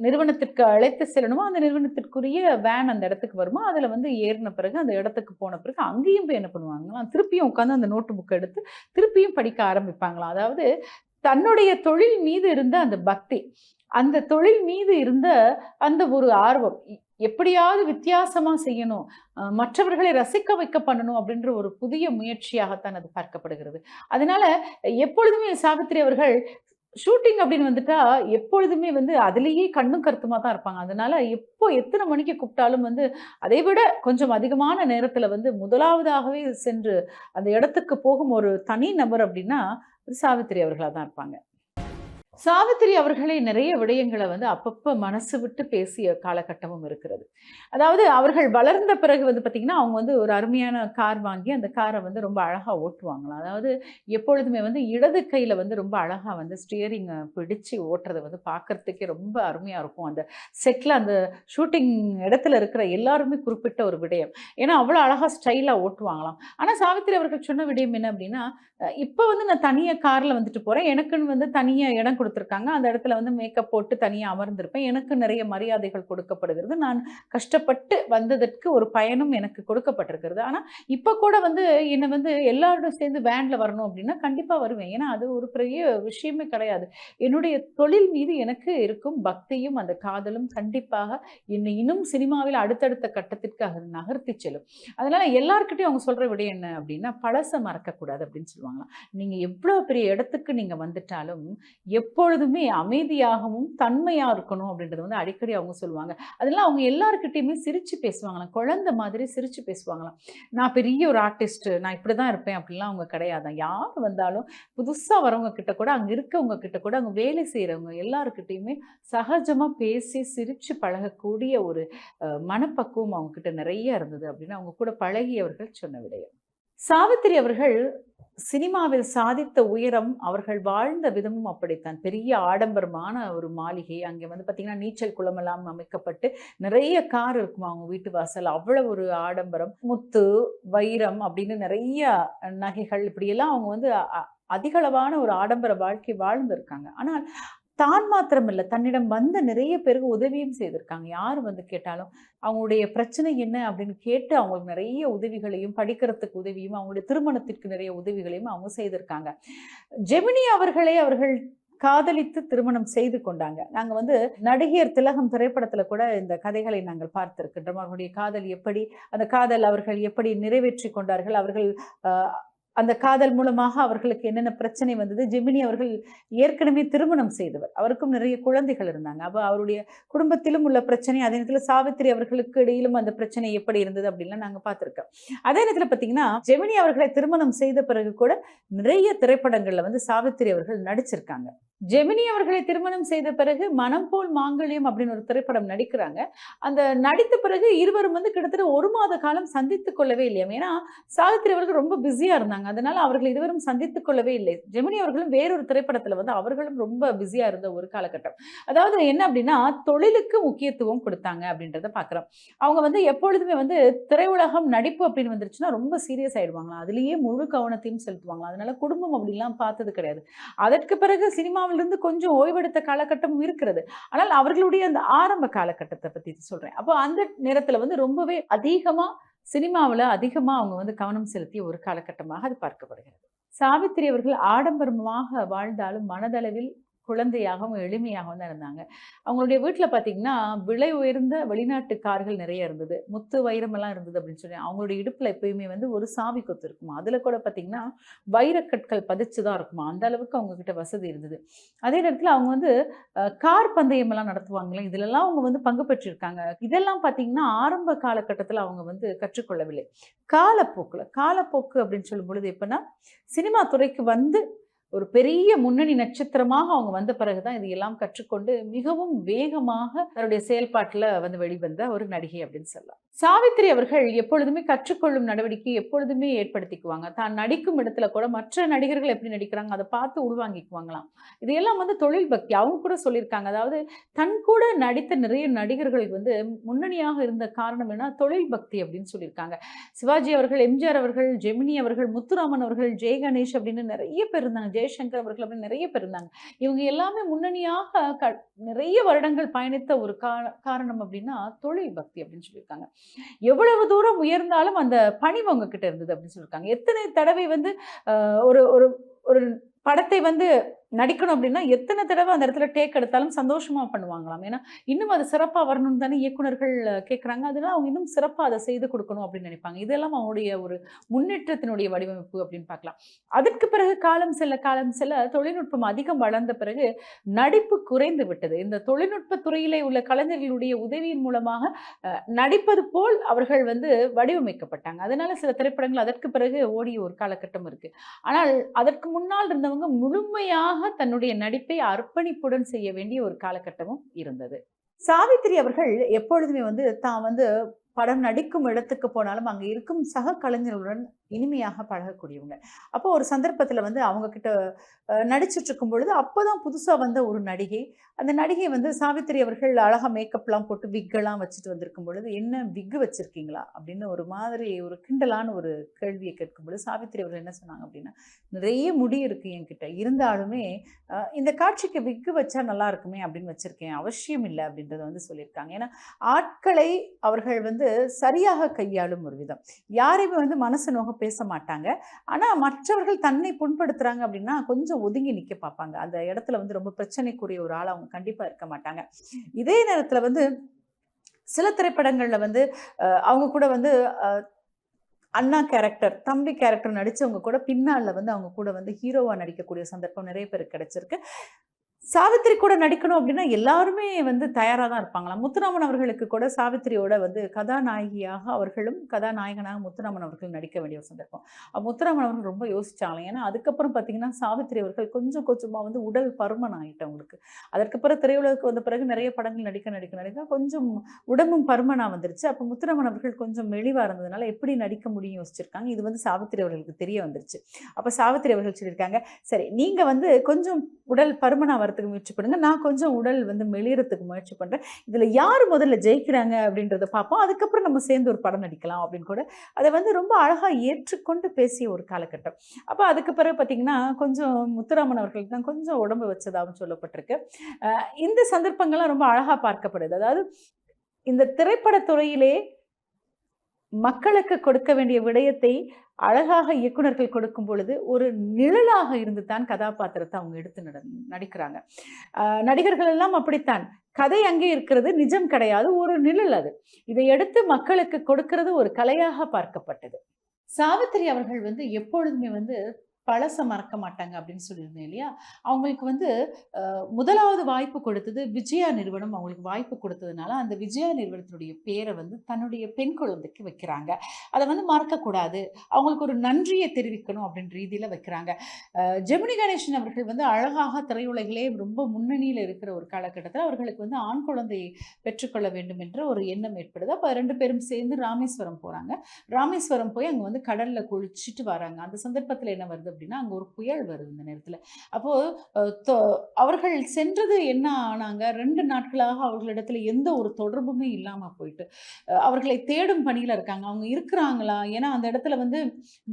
நிறுவனத்திற்கு அழைத்து செல்லணுமோ அந்த நிறுவனத்திற்குரிய வேன் அந்த இடத்துக்கு வருமோ அதில் வந்து ஏறின பிறகு அந்த இடத்துக்கு போன பிறகு அங்கேயும் போய் என்ன பண்ணுவாங்களாம் திருப்பியும் உட்காந்து அந்த நோட்டு புக்கை எடுத்து திருப்பியும் படிக்க ஆரம்பிப்பாங்களாம். அதாவது தன்னுடைய தொழில் மீது இருந்த அந்த பக்தி அந்த தொழில் மீது இருந்த அந்த ஒரு ஆர்வம் எப்படியாவது வித்தியாசமாக செய்யணும் மற்றவர்களை ரசிக்க வைக்க பண்ணணும் அப்படின்ற ஒரு புதிய முயற்சியாகத்தான் அது பார்க்கப்படுகிறது. அதனால எப்பொழுதுமே சாவித்ரி அவர்கள் ஷூட்டிங் அப்படின்னு வந்துட்டா எப்பொழுதுமே வந்து அதுலேயே கண்ணும் கருத்துமாக தான் இருப்பாங்க. அதனால எப்போ எத்தனை மணிக்கு கூப்பிட்டாலும் வந்து அதை விட கொஞ்சம் அதிகமான நேரத்தில் வந்து முதலாவதாகவே சென்று அந்த இடத்துக்கு போகும் ஒரு தனி நபர் அப்படின்னா சாவித்திரி அவர்களாக தான் இருப்பாங்க. சாவித்திரி அவர்களே நிறைய விடயங்களை வந்து அப்பப்போ மனசு விட்டு பேசிய காலகட்டமும் இருக்கிறது. அதாவது அவர்கள் வளர்ந்த பிறகு வந்து பார்த்திங்கன்னா அவங்க வந்து ஒரு அருமையான கார் வாங்கி அந்த காரை வந்து ரொம்ப அழகாக ஓட்டுவாங்களாம். அதாவது எப்பொழுதுமே வந்து இடது கையில் வந்து ரொம்ப அழகாக வந்து ஸ்டியரிங்கை பிடிச்சு ஓட்டுறதை வந்து பார்க்கறதுக்கே ரொம்ப அருமையாக இருக்கும். அந்த செட்டில் அந்த ஷூட்டிங் இடத்துல இருக்கிற எல்லாருமே குறிப்பிட்ட ஒரு விடயம். ஏன்னா அவ்வளோ அழகாக ஸ்டைலாக ஓட்டுவாங்களாம். ஆனால் சாவித்திரி அவர்கள் சொன்ன விடயம் என்ன அப்படின்னா இப்போ வந்து நான் தனியாக காரில் வந்துட்டு போகிறேன் எனக்குன்னு வந்து தனியாக இடம் கொடுத்து கொடுத்துருக்காங்க. அந்த இடத்துல வந்து மேக்கப் போட்டு தனியாக அமர்ந்திருப்பேன். எனக்கு நிறைய மரியாதைகள் கொடுக்கப்படுகிறது. நான் கஷ்டப்பட்டு வந்ததற்கு ஒரு பயனும் எனக்கு கொடுக்கப்பட்டிருக்கிறது. ஆனால் இப்போ கூட வந்து என்னை வந்து எல்லாரோடும் சேர்ந்து வேனில் வரணும் அப்படின்னா கண்டிப்பாக வருவேன். ஏன்னா அது ஒரு பெரிய விஷயமே கிடையாது. என்னுடைய தொழில் மீது எனக்கு இருக்கும் பக்தியும் அந்த காதலும் கண்டிப்பாக என்னை இன்னும் சினிமாவில் அடுத்தடுத்த கட்டத்திற்கு அது நகர்த்தி செல்லும். அதனால எல்லாருக்கிட்டையும் அவங்க சொல்கிற விட என்ன அப்படின்னா பழசை மறக்கக்கூடாது அப்படின்னு சொல்லுவாங்களாம். நீங்கள் எவ்வளோ பெரிய இடத்துக்கு நீங்கள் வந்துட்டாலும் எப்பொழுதுமே அமைதியாகவும் தன்மையாக இருக்கணும் அப்படின்றது வந்து அடிக்கடி அவங்க சொல்லுவாங்க. அதெல்லாம் அவங்க எல்லாருக்கிட்டேயுமே சிரித்து பேசுவாங்களாம். குழந்தை மாதிரி சிரித்து பேசுவாங்களாம். நான் பெரிய ஒரு ஆர்டிஸ்ட்டு நான் இப்படி தான் இருப்பேன் அப்படிலாம் அவங்க கிடையாதான் யார் வந்தாலும் புதுசாக வரவங்க கிட்ட கூட அங்கே இருக்கவங்க கிட்ட கூட அங்கே வேலை செய்கிறவங்க எல்லாருக்கிட்டேயுமே சகஜமாக பேசி சிரித்து பழகக்கூடிய ஒரு மனப்பக்குவம் அவங்க கிட்ட நிறைய இருந்தது அப்படின்னு அவங்க கூட பழகியவர்கள் சொன்ன விடயம். சாவித்திரி அவர்கள் சினிமாவில் சாதித்த உயரம் அவர்கள் வாழ்ந்த விதமும் அப்படித்தான். பெரிய ஆடம்பரமான ஒரு மாளிகை. அங்கே வந்து பார்த்தீங்கன்னா நீச்சல் குளமெல்லாம் அமைக்கப்பட்டு நிறைய கார் இருக்குமா அவங்க வீட்டு வாசல். அவ்வளோ ஒரு ஆடம்பரம். முத்து வைரம் அப்படின்னு நிறைய நகைகள் இப்படியெல்லாம் அவங்க வந்து அதிகளவான ஒரு ஆடம்பர வாழ்க்கை வாழ்ந்திருக்காங்க. ஆனால் தான் மாத்திரம் இல்லை தன்னிடம் வந்த நிறைய பேருக்கு உதவியும் செய்திருக்காங்க. யார் வந்து கேட்டாலும் அவங்களுடைய பிரச்சனை என்ன அப்படின்னு கேட்டு அவங்களுக்கு நிறைய உதவிகளையும் படிக்கிறதுக்கு உதவியும் அவங்களுடைய திருமணத்திற்கு நிறைய உதவிகளையும் அவங்க செய்திருக்காங்க. ஜெமினி அவர்களை அவர்கள் காதலித்து திருமணம் செய்து கொண்டாங்க. நாங்கள் வந்து நடிகர் திலகம் திரைப்படத்தில் கூட இந்த கதைகளை நாங்கள் பார்த்திருக்கின்றோம். அவர்களுடைய காதல் எப்படி அந்த காதல் அவர்கள் எப்படி நிறைவேற்றி கொண்டார்கள் அவர்கள் அந்த காதல் மூலமாக அவர்களுக்கு என்னென்ன பிரச்சனை வந்தது? ஜெமினி அவர்கள் ஏற்கனவே திருமணம் செய்தவர். அவருக்கும் நிறைய குழந்தைகள் இருந்தாங்க. அப்போ அவருடைய குடும்பத்திலும் உள்ள பிரச்சனை அதே நேரத்தில் சாவித்திரி அவர்களுக்கு இடையிலும் அந்த பிரச்சனை எப்படி இருந்தது அப்படின்லாம் நாங்கள் பார்த்துருக்கோம். அதே நேரத்தில் பார்த்தீங்கன்னா ஜெமினி அவர்களை திருமணம் செய்த பிறகு கூட நிறைய திரைப்படங்களில் வந்து சாவித்திரி அவர்கள் நடிச்சிருக்காங்க. ஜெமினி அவர்களை திருமணம் செய்த பிறகு மனம் போல் மாங்கல்யம் அப்படின்னு ஒரு திரைப்படம் நடிக்கிறாங்க. அந்த நடித்த பிறகு இருவரும் வந்து கிட்டத்தட்ட ஒரு மாத காலம் சந்தித்து கொள்ளவே இல்லையா ஏன்னா சாவித்திரி அவர்கள் ரொம்ப பிஸியா இருந்தாங்க. அதனால அவர்கள் இருவரும் சந்தித்துக் கொள்ளவே இல்லை. ஜெமினி அவர்களும் வேறொரு திரைப்படத்துல வந்து அவர்களும் ரொம்ப பிஸியா இருந்த ஒரு காலகட்டம். அதாவது என்ன அப்படின்னா தொழிலுக்கு முக்கியத்துவம் கொடுத்தாங்க அப்படின்றத பார்க்குறோம் அவங்க வந்து எப்பொழுதுமே வந்து திரையுலகம் நடிப்பு அப்படின்னு வந்துருச்சுன்னா ரொம்ப சீரியஸ் ஆயிடுவாங்களா அதுலேயே முழு கவனத்தையும் செலுத்துவாங்களா அதனால குடும்பம் அப்படிலாம் பார்த்தது கிடையாது. அதற்கு பிறகு சினிமாவிலிருந்து கொஞ்சம் ஓய்வெடுத்த காலகட்டமும் இருக்கிறது. ஆனால் அவர்களுடைய அந்த ஆரம்ப காலகட்டத்தை பற்றி சொல்றேன். அப்போ அந்த நேரத்தில் வந்து ரொம்பவே அதிகமா சினிமாவில் அதிகமாக அவங்க வந்து கவனம் செலுத்திய ஒரு காலகட்டமாக அது பார்க்கப்படுகிறது. சாவித்திரி அவர்கள் ஆடம்பரமாக வாழ்ந்தாலும் மனதளவில் குழந்தையாகவும் எளிமையாகவும் தான் இருந்தாங்க. அவங்களுடைய வீட்டில் பார்த்தீங்கன்னா விலை உயர்ந்த வெளிநாட்டு கார்கள் நிறைய இருந்தது. முத்து வைரமெல்லாம் இருந்தது அப்படின்னு சொல்லி. அவங்களுடைய இடுப்பில் எப்பயுமே வந்து ஒரு சாவி கொத்து இருக்குமா? அதில் கூட பார்த்தீங்கன்னா வைரக்கற்கள் பதிச்சு தான் இருக்குமா? அந்த அளவுக்கு அவங்கக்கிட்ட வசதி இருந்தது. அதே நேரத்தில் அவங்க வந்து கார் பந்தயமெல்லாம் நடத்துவாங்களே இதிலெல்லாம் அவங்க வந்து பங்கு பெற்றிருக்காங்க. இதெல்லாம் பார்த்தீங்கன்னா ஆரம்ப காலகட்டத்தில் அவங்க வந்து கற்றுக்கொள்ளவில்லை. காலப்போக்கில் காலப்போக்கு அப்படின்னு சொல்லும் பொழுது எப்படின்னா சினிமா துறைக்கு வந்து ஒரு பெரிய முன்னணி நட்சத்திரமாக அவங்க வந்த பிறகுதான் இதையெல்லாம் கற்றுக்கொண்டு மிகவும் வேகமாக தன்னுடைய செயல்பாட்டில் வந்து வெளிவந்த ஒரு நடிகை அப்படின்னு சொல்லலாம். சாவித்திரி அவர்கள் எப்பொழுதுமே கற்றுக்கொள்ளும் நடவடிக்கை எப்பொழுதுமே ஏற்படுத்திக்குவாங்க. தான் நடிக்கும் இடத்துல கூட மற்ற நடிகர்கள் எப்படி நடிக்கிறாங்க அதை பார்த்து உள்வாங்கிக்குவாங்களாம். இதையெல்லாம் வந்து தொழில் பக்தி அவங்க கூட சொல்லியிருக்காங்க. அதாவது தன் கூட நடித்த நிறைய நடிகர்கள் வந்து முன்னணியாக இருந்த காரணம் என்ன தொழில் பக்தி அப்படின்னு சொல்லியிருக்காங்க. சிவாஜி அவர்கள் எம்ஜிஆர் அவர்கள் ஜெமினி அவர்கள் முத்துராமன் அவர்கள் ஜெய கணேஷ் அப்படின்னு நிறைய பேர் இருந்தாங்க. ஜெய்சங்கர் அவர்கள் அப்படின்னு நிறைய பேர் இருந்தாங்க. இவங்க எல்லாமே முன்னணியாக க நிறைய வருடங்கள் பயணித்த ஒரு கா காரணம் அப்படின்னா தொழில் பக்தி அப்படின்னு சொல்லியிருக்காங்க. எவ்வளவு தூரம் உயர்ந்தாலும் அந்த பணிவு அவங்க கிட்ட இருந்தது அப்படின்னு சொல்லியிருக்காங்க. எத்தனை தடவை வந்து ஒரு ஒரு ஒரு படத்தை வந்து நடிக்கணும் அப்படின்னா எத்தனை தடவை அந்த இடத்துல டேக் எடுத்தாலும் சந்தோஷமாக பண்ணுவாங்களாம். ஏன்னா இன்னும் அது சிறப்பாக வரணும்னு தானே இயக்குனர்கள் கேட்குறாங்க அதெல்லாம் அவங்க இன்னும் சிறப்பாக அதை செய்து கொடுக்கணும் அப்படின்னு நினைப்பாங்க. இதெல்லாம் அவங்களுடைய ஒரு முன்னேற்றத்தினுடைய வடிவமைப்பு அப்படின்னு பார்க்கலாம். அதற்கு பிறகு காலம் செல்ல காலம் செல்ல தொழில்நுட்பம் அதிகம் வளர்ந்த பிறகு நடிப்பு குறைந்து விட்டது. இந்த தொழில்நுட்ப துறையிலே உள்ள கலைஞர்களுடைய உதவியின் மூலமாக நடிப்பது போல் அவர்கள் வந்து வடிவமைக்கப்பட்டாங்க. அதனால சில திரைப்படங்கள் அதற்கு பிறகு ஓடிய ஒரு காலகட்டம் இருக்குது ஆனால் அதற்கு முன்னால் இருந்தவங்க முழுமையாக தன்னுடைய நடிப்பை அர்ப்பணிப்புடன் செய்ய வேண்டிய ஒரு காலகட்டமும் இருந்தது. சாவித்திரி அவர்கள் எப்பொழுதுமே வந்து தான் வந்து படம் நடிக்கும் இடத்துக்கு போனாலும் அங்கே இருக்கும் சக கலைஞர்களுடன் இனிமையாக பழகக்கூடியவங்க. அப்போ ஒரு சந்தர்ப்பத்தில் வந்து அவங்க கிட்ட நடிச்சிட்டு இருக்கும் பொழுது அப்போதான் புதுசாக வந்த ஒரு நடிகை. அந்த நடிகை வந்து சாவித்திரி அவர்கள் அழகாக மேக்கப்லாம் போட்டு விக்கெல்லாம் வச்சுட்டு வந்திருக்கும் பொழுது என்ன விக்கு வச்சுருக்கீங்களா? அப்படின்னு ஒரு மாதிரி ஒரு கிண்டலான ஒரு கேள்வியை கேட்கும் பொழுது சாவித்திரி அவர்கள் என்ன சொன்னாங்க அப்படின்னா நிறைய முடி இருக்குது என்கிட்ட. இருந்தாலுமே இந்த காட்சிக்கு விக்கு வச்சா நல்லா இருக்குமே அப்படின்னு வச்சுருக்கேன். அவசியம் இல்லை அப்படின்றத வந்து சொல்லியிருக்காங்க. ஏன்னா ஆட்களை அவர்கள் வந்து சரியாக கையாளும் ஒரு விதம். யாரையுமே வந்து மனசு நோக பேச மாட்டாங்க ஆனால் மற்றவர்கள் தன்னை புண்படுத்துகிறாங்க அப்படின்னா கொஞ்சம் ஒதுங்கி நிற்க பார்ப்பாங்க. அந்த இடத்துல வந்து ரொம்ப பிரச்சனைக்குரிய ஒரு ஆள் அவங்க கண்டிப்பாக இருக்க மாட்டாங்க. இதே நேரத்தில் வந்து சில திரைப்படங்களில் வந்து அவங்க கூட வந்து அண்ணா கேரக்டர் தம்பி கேரக்டர் நடித்தவங்க கூட பின்னாளில் வந்து அவங்க கூட வந்து ஹீரோவாக நடிக்கக்கூடிய சந்தர்ப்பம் நிறைய பேருக்கு கிடைச்சிருக்கு. சாவித்திரி கூட நடிக்கணும் அப்படின்னா எல்லாருமே வந்து தயாராக தான் இருப்பாங்களாம். முத்துராமன் அவர்களுக்கு கூட சாவித்திரியோட வந்து கதாநாயகியாக அவர்களும் கதாநாயகனாக முத்துராமன் அவர்கள் நடிக்க வேண்டிய ஒரு சந்தர்ப்பம். முத்துராமன் அவர்கள் ரொம்ப யோசிச்சாங்க ஏன்னா அதுக்கப்புறம் பார்த்தீங்கன்னா சாவித்திரி அவர்கள் கொஞ்சம் கொஞ்சமாக வந்து உடல் பருமன் ஆகிட்டவங்களுக்கு அதற்கு அதற்கப்புறம் திரையுலகுக்கு வந்த பிறகு நிறைய படங்கள் நடிக்க நடிக்க நடிக்க கொஞ்சம் உடம்பும் பருமனாக வந்துருச்சு. அப்போ முத்துராமன் அவர்கள் கொஞ்சம் மெளிவாக இருந்ததுனால எப்படி நடிக்க முடியும் யோசிச்சிருக்காங்க. இது வந்து சாவித்திரி அவர்களுக்கு தெரிய வந்துருச்சு. அப்போ சாவித்திரி அவர்கள் சொல்லியிருக்காங்க சரி நீங்கள் வந்து கொஞ்சம் உடல் பருமனாக வரத்துக்கு முயற்சி பண்ணுங்க. நான் கொஞ்சம் உடல் வந்து மெளியறதுக்கு முயற்சி பண்ணுறேன் இதில் யார் முதல்ல ஜெயிக்கிறாங்க அப்படின்றத பார்ப்போம். அதுக்கப்புறம் நம்ம சேர்ந்து ஒரு படம் நடிக்கலாம் அப்படின்னு கூட அதை வந்து ரொம்ப அழகாக ஏற்றுக்கொண்டு பேசிய ஒரு காலகட்டம். அப்போ அதுக்கு பிறகு பார்த்தீங்கன்னா கொஞ்சம் முத்துராமன் அவர்களுக்கு தான் கொஞ்சம் உடம்பு வச்சதாகவும் சொல்லப்பட்டிருக்கு. இந்த சந்தர்ப்பங்கள்லாம் ரொம்ப அழகாக பார்க்கப்படுது. அதாவது இந்த திரைப்படத்துறையிலே மக்களுக்கு கொடுக்க வேண்டிய விடயத்தை அழகாக இயக்குனர்கள் கொடுக்கும் பொழுது ஒரு நிழலாக இருந்து தான் கதாபாத்திரத்தை அவங்க எடுத்து நட நடிக்கிறாங்க. நடிகர்கள் எல்லாம் அப்படித்தான். கதை அங்கே இருக்கிறது நிஜம் கிடையாது ஒரு நிழல் அது. இதை எடுத்து மக்களுக்கு கொடுக்கிறது ஒரு கலையாக பார்க்கப்பட்டது. சாவித்திரி அவர்கள் வந்து எப்பொழுதுமே வந்து பழசை மறக்க மாட்டாங்க அப்படின்னு சொல்லியிருந்தேன் இல்லையா? அவங்களுக்கு வந்து முதலாவது வாய்ப்பு கொடுத்தது விஜயா நிறுவனம் அவங்களுக்கு வாய்ப்பு கொடுத்ததுனால அந்த விஜயா நிறுவனத்தினுடைய பேரை வந்து தன்னுடைய பெண் குழந்தைக்கு வைக்கிறாங்க. அதை வந்து மறக்கக்கூடாது. அவங்களுக்கு ஒரு நன்றியை தெரிவிக்கணும் அப்படின்ற ரீதியில் வைக்கிறாங்க. ஜெமினி கணேசன் அவர்கள் வந்து அழகாக திரையுலகிலே ரொம்ப முன்னணியில் இருக்கிற ஒரு காலகட்டத்தில் அவர்களுக்கு வந்து ஆண் குழந்தையை பெற்றுக்கொள்ள வேண்டும் என்ற ஒரு எண்ணம் ஏற்படுது. அப்போ ரெண்டு பேரும் சேர்ந்து ராமேஸ்வரம் போகிறாங்க ராமேஸ்வரம் போய் அங்கே வந்து கடலில் குளிச்சுட்டு வராங்க. அந்த சந்தர்ப்பத்தில் என்ன வருது அப்படின்னா அங்கே ஒரு புயல் வருது இந்த நேரத்தில். அப்போது அவர்கள் சென்றது என்ன ஆனாங்க? ரெண்டு நாட்களாக அவர்களிடத்துல எந்த ஒரு தொடர்புமே இல்லாமல் போயிட்டு அவர்களை தேடும் பணியில் இருக்காங்க. அவங்க இருக்கிறாங்களா? ஏன்னா அந்த இடத்துல வந்து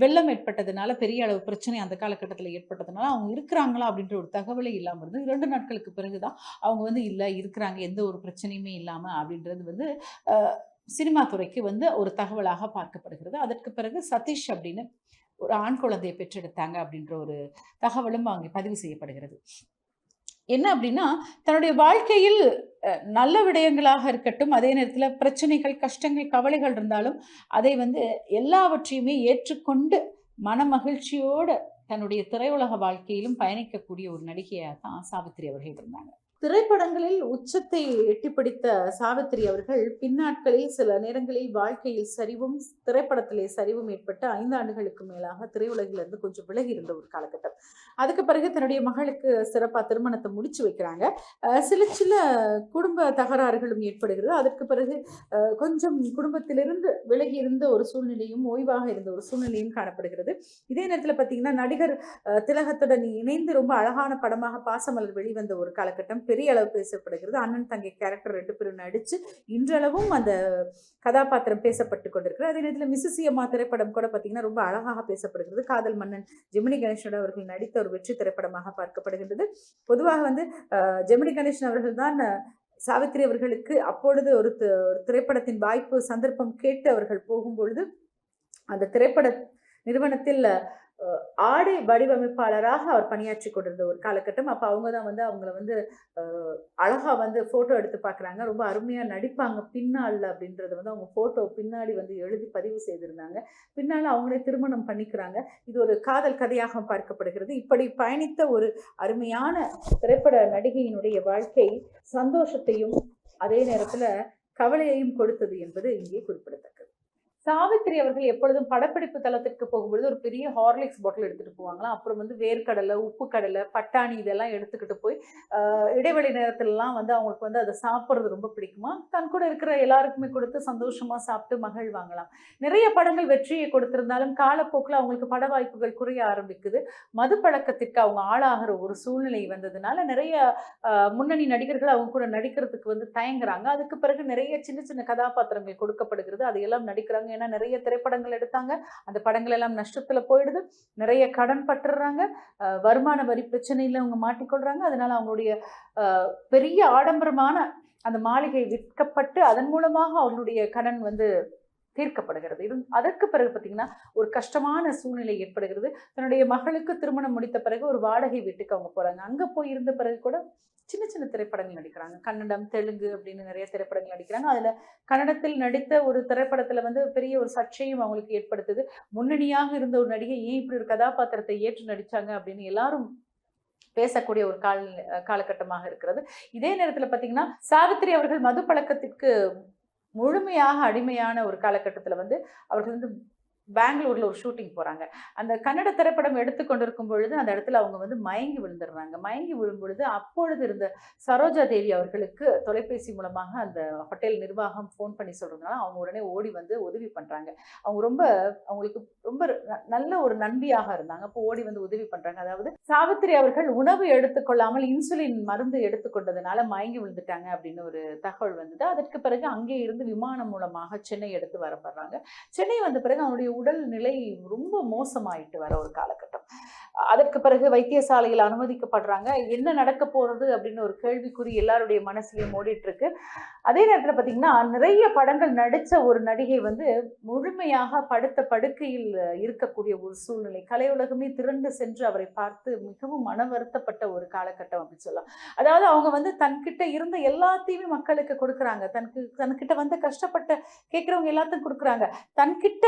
வெள்ளம் ஏற்பட்டதுனால பெரிய அளவு பிரச்சனை அந்த காலகட்டத்தில் ஏற்பட்டதுனால அவங்க இருக்கிறாங்களா? அப்படின்ற ஒரு தகவலே இல்லாமல் இருந்தது ரெண்டு நாட்களுக்கு பிறகு தான் அவங்க வந்து இல்லை இருக்கிறாங்க. எந்த ஒரு பிரச்சனையுமே இல்லாமல் அப்படின்றது வந்து சினிமா துறைக்கு வந்து ஒரு தகவலாக பார்க்கப்படுகிறது. அதற்கு பிறகு சதீஷ் அப்படின்னு ஒரு ஆண் குழந்தையை பெற்றெடுத்தாங்க அப்படின்ற ஒரு தகவலும் அங்கே பதிவு செய்யப்படுகிறது. என்ன அப்படின்னா தன்னுடைய வாழ்க்கையில் நல்ல விடயங்களாக இருக்கட்டும் அதே நேரத்தில் பிரச்சனைகள் கஷ்டங்கள் கவலைகள் இருந்தாலும் அதை வந்து எல்லாவற்றையுமே ஏற்றுக்கொண்டு மன மகிழ்ச்சியோடு தன்னுடைய திரையுலக வாழ்க்கையிலும் பயணிக்கக்கூடிய ஒரு நடிகையாக தான் சாவித்திரி அவர்கள் இருந்தாங்க. திரைப்படங்களில் உச்சத்தை எட்டி பிடித்த சாவித்திரி அவர்கள் பின்னாட்களில் சில நேரங்களில் வாழ்க்கையில் சரிவும் திரைப்படத்திலே சரிவும் ஏற்பட்டு ஐந்து ஆண்டுகளுக்கு மேலாக திரையுலகிலிருந்து கொஞ்சம் விலகி இருந்த ஒரு காலகட்டம். அதுக்கு பிறகு தன்னுடைய மகளுக்கு சிறப்பாக திருமணத்தை முடிச்சு வைக்கிறாங்க. சில சில குடும்ப தகராறுகளும் ஏற்படுகிறது. அதற்கு பிறகு கொஞ்சம் குடும்பத்திலிருந்து விலகி இருந்த ஒரு சூழ்நிலையும் ஓய்வாக இருந்த ஒரு சூழ்நிலையும் காணப்படுகிறது. இதே நேரத்தில் பார்த்தீங்கன்னா நடிகர் திலகத்துடன் இணைந்து ரொம்ப அழகான படமாக பாசமலர் வெளிவந்த ஒரு காலகட்டம் பெரிய அளவு பேசப்படுகிறது. அண்ணன் தங்கை கேரக்டர் ரெண்டு பேரும் நடித்து இன்றளவும் அந்த கதாபாத்திரம் பேசப்பட்டு கொண்டிருக்கிறது அதே நேரத்தில் மிசுசியம்மா அம்மா திரைப்படம் கூட பார்த்தீங்கன்னா ரொம்ப அழகாக பேசப்படுகிறது. காதல் மன்னன் ஜெமினி கணேசனோட அவர்கள் நடித்த ஒரு வெற்றி திரைப்படமாக பார்க்கப்படுகின்றது. பொதுவாக வந்து ஜெமினி கணேசன் அவர்கள் தான் சாவித்திரி அவர்களுக்கு அப்பொழுது ஒரு ஒரு திரைப்படத்தின் வாய்ப்பு சந்தர்ப்பம் கேட்டு அவர்கள் போகும்பொழுது அந்த திரைப்பட நிறுவனத்தில் ஆடை வடிவமைப்பாளராக அவர் பணியாற்றி கொண்டிருந்த ஒரு காலகட்டம். அப்போ அவங்க தான் வந்து அவங்கள வந்து அழகாக வந்து ஃபோட்டோ எடுத்து பார்க்குறாங்க. ரொம்ப அருமையாக நடிப்பாங்க பின்னால் அப்படின்றத வந்து அவங்க ஃபோட்டோ பின்னாடி வந்து எழுதி பதிவு செய்திருந்தாங்க. பின்னால் அவங்களே திருமணம் பண்ணிக்கிறாங்க. இது ஒரு காதல் கதையாக பார்க்கப்படுகிறது. இப்படி பயணித்த ஒரு அருமையான திரைப்பட நடிகையினுடைய வாழ்க்கை சந்தோஷத்தையும் அதே நேரத்தில் கவலையையும் கொடுத்தது என்பது இங்கே குறிப்பிடத்தக்கது. சாவித்திரி அவர்கள் எப்பொழுதும் படப்பிடிப்பு தளத்திற்கு போகும்பொழுது ஒரு பெரிய ஹார்லிக்ஸ் பாட்டில் எடுத்துட்டு போவாங்களாம். அப்புறம் வந்து வேர்க்கடலை உப்பு கடலை பட்டாணி இதெல்லாம் எடுத்துக்கிட்டு போய் இடைவெளி நேரத்துலலாம் வந்து அவங்களுக்கு வந்து அதை சாப்பிட்றது ரொம்ப பிடிக்குமா? தன் கூட இருக்கிற எல்லாருக்குமே கொடுத்து சந்தோஷமா சாப்பிட்டு மகிழ்வாங்களாம். நிறைய படங்கள் வெற்றியை கொடுத்திருந்தாலும் காலப்போக்கில் அவங்களுக்கு பட வாய்ப்புகள் குறைய ஆரம்பிக்குது. மது பழக்கத்திற்கு அவங்க ஆளாகிற ஒரு சூழ்நிலை வந்ததுனால நிறைய முன்னணி நடிகர்கள் அவங்க கூட நடிக்கிறதுக்கு வந்து தயங்குறாங்க. அதுக்கு பிறகு நிறைய சின்ன சின்ன கதாபாத்திரங்கள் கொடுக்கப்படுகிறது. அதையெல்லாம் நடிக்கிறாங்க. ஏன்னா நிறைய திரைப்படங்கள் எடுத்தாங்க. அந்த படங்கள் எல்லாம் நஷ்டத்துல போயிடுது. நிறைய கடன் பட்டுறாங்க. வருமான வரி பிரச்சனையில அவங்க மாட்டிக்கொள்றாங்க. அதனால அவங்களுடைய பெரிய ஆடம்பரமான அந்த மாளிகை விற்கப்பட்டு அதன் மூலமாக அவர்களுடைய கடன் வந்து தீர்க்கப்படுகிறது. இது அதற்கு பிறகு பார்த்தீங்கன்னா ஒரு கஷ்டமான சூழ்நிலை ஏற்படுகிறது. தன்னுடைய மகளுக்கு திருமணம் முடித்த பிறகு ஒரு வாடகை வீட்டுக்கு அவங்க போகிறாங்க அங்கே போய் இருந்த பிறகு கூட சின்ன சின்ன திரைப்படங்கள் நடிக்கிறாங்க. கன்னடம் தெலுங்கு அப்படின்னு நிறைய திரைப்படங்கள் நடிக்கிறாங்க. அதில் கன்னடத்தில் நடித்த ஒரு திரைப்படத்தில் வந்து பெரிய ஒரு சர்ச்சையும் அவங்களுக்கு ஏற்படுத்துது. முன்னணியாக இருந்த ஒரு நடிகை ஏன் இப்படி ஒரு கதாபாத்திரத்தை ஏற்று நடித்தாங்க அப்படின்னு எல்லாரும் பேசக்கூடிய ஒரு கால காலகட்டமாக இருக்கிறது. இதே நேரத்தில் பார்த்தீங்கன்னா சாவித்திரி அவர்கள் மது பழக்கத்திற்கு முழுமையாக அடிமையான ஒரு காலகட்டத்தில் வந்து அவர்கள் வந்து பெங்களூரில் ஒரு ஷூட்டிங் போகிறாங்க அந்த கன்னட திரைப்படம் எடுத்துக்கொண்டிருக்கும் பொழுது அந்த இடத்துல அவங்க வந்து மயங்கி விழுந்துடுறாங்க. மயங்கி விழும் பொழுது அப்பொழுது இருந்த சரோஜா தேவி அவர்களுக்கு தொலைபேசி மூலமாக அந்த ஹோட்டல் நிர்வாகம் ஃபோன் பண்ணி சொல்கிறதுனால அவங்க உடனே ஓடி வந்து உதவி பண்ணுறாங்க அவங்க ரொம்ப அவங்களுக்கு ரொம்ப நல்ல ஒரு நன்பியாக இருந்தாங்க. அப்போ ஓடி வந்து உதவி பண்ணுறாங்க அதாவது சாவித்திரி அவர்கள் உணவு எடுத்துக்கொள்ளாமல் இன்சுலின் மருந்து எடுத்துக்கொண்டதுனால மயங்கி விழுந்துட்டாங்க அப்படின்னு ஒரு தகவல் வந்தது. அதற்கு பிறகு அங்கே இருந்து விமானம் மூலமாக சென்னை எடுத்து வரப்படுறாங்க. சென்னை வந்த பிறகு அவனுடைய உடல் நிலை ரொம்ப மோசமாயிட்டு வர ஒரு காலகட்டம். அதற்கு பிறகு வைத்தியசாலையில் அனுமதிக்கப்படுறாங்க. என்ன நடக்க போகிறது அப்படின்னு ஒரு கேள்விக்குறி எல்லாருடைய மனசுலையும் ஓடிட்டுருக்கு. அதே நேரத்தில் பார்த்தீங்கன்னா நிறைய படங்கள் நடித்த ஒரு நடிகை வந்து முழுமையாக படுத்த படுக்கையில் இருக்கக்கூடிய ஒரு சூழ்நிலை. கலையுலகமே திரண்டு சென்று அவரை பார்த்து மிகவும் மன வருத்தப்பட்ட ஒரு காலகட்டம் அப்படின்னு சொல்லலாம். அதாவது அவங்க வந்து தன்கிட்ட இருந்த எல்லாத்தையுமே மக்களுக்கு கொடுக்குறாங்க. தனக்கு தன்கிட்ட வந்து கஷ்டப்பட்ட கேட்குறவங்க எல்லாத்தையும் கொடுக்குறாங்க. தன்கிட்ட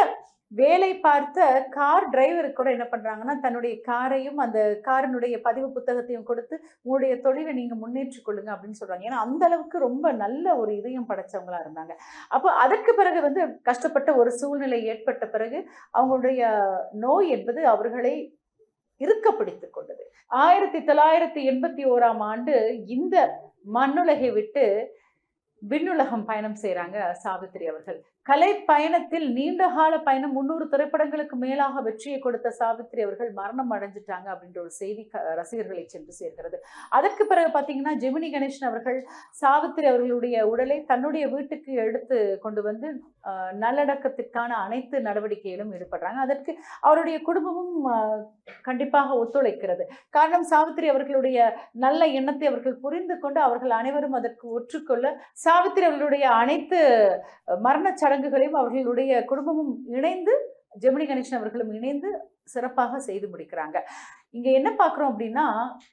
வேலை பார்த்த கார் டிரைவருக்கு கூட என்ன பண்ணுறாங்கன்னா தன்னுடைய காரையும் அந்த காரினுடைய பதிவு புத்தகத்தையும் கொடுத்து உங்களுடைய தொழிலை நீங்கள் முன்னேற்றிக் கொள்ளுங்க அப்படின்னு சொல்கிறாங்க ஏன்னா அந்த அளவுக்கு ரொம்ப நல்ல ஒரு இதயம் படைச்சவங்களாக இருந்தாங்க. அப்போ அதற்கு பிறகு வந்து கஷ்டப்பட்ட ஒரு சூழ்நிலை ஏற்பட்ட பிறகு அவங்களுடைய நோய் என்பது அவர்களை இருக்க பிடித்து கொண்டது. ஆயிரத்தி தொள்ளாயிரத்தி எண்பத்தி ஓராம் ஆண்டு இந்த மண்ணுலகை விட்டு விண்ணுலகம் பயணம் செய்கிறாங்க சாவித்திரி அவர்கள். கலை பயணத்தில் நீண்ட கால பயணம் முன்னூறு திரைப்படங்களுக்கு மேலாக வெற்றியை கொடுத்த சாவித்திரி அவர்கள் மரணம் அடைஞ்சிட்டாங்க அப்படின்ற ஒரு செய்தி க- ரசிகர்களை சென்று சேர்க்கிறது. அதற்கு பிறகு பார்த்தீங்கன்னா ஜெமினி கணேசன் அவர்கள் சாவித்திரி அவர்களுடைய உடலை தன்னுடைய வீட்டுக்கு எடுத்து கொண்டு வந்து நல்லடக்கத்திற்கான அனைத்து நடவடிக்கையிலும் ஈடுபடுறாங்க. அதற்கு அவருடைய குடும்பமும் கண்டிப்பாக ஒத்துழைக்கிறது. காரணம் சாவித்திரி அவர்களுடைய நல்ல எண்ணத்தை அவர்கள் புரிந்து கொண்டு அவர்கள் அனைவரும் அதற்கு ஒற்றுக்கொள்ள சாவித்திரி அவர்களுடைய அனைத்து மரண சடங்குகளையும் அவர்களுடைய குடும்பமும் இணைந்து ஜெமினி கணேசன் அவர்களும் இணைந்து சிறப்பாக செய்து முடிக்கிறாங்க. இங்க என்ன பார்க்குறோம் அப்படின்னா